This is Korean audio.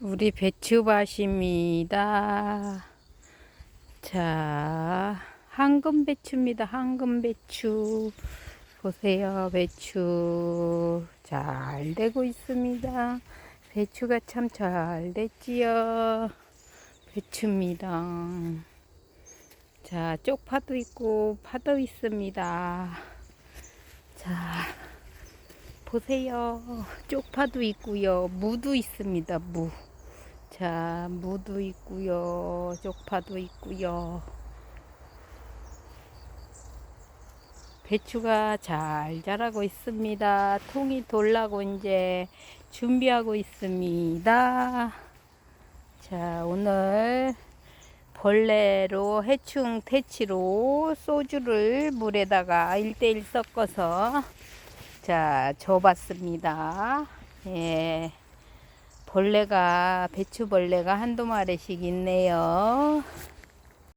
우리 배추밭입니다. 자, 황금 배추입니다. 황금 배추. 보세요, 배추. 잘 되고 있습니다. 배추가 참 잘 됐지요. 배추입니다. 자, 쪽파도 있고, 파도 있습니다. 자, 보세요. 쪽파도 있고요. 무도 있습니다. 무. 자, 무도 있고요. 쪽파도 있고요. 배추가 잘 자라고 있습니다. 통이 돌라고 이제 준비하고 있습니다. 자, 오늘 벌레로 해충 퇴치로 소주를 물에다가 1대1 섞어서 자, 줘봤습니다. 예. 벌레가, 배추벌레가 한두 마리씩 있네요.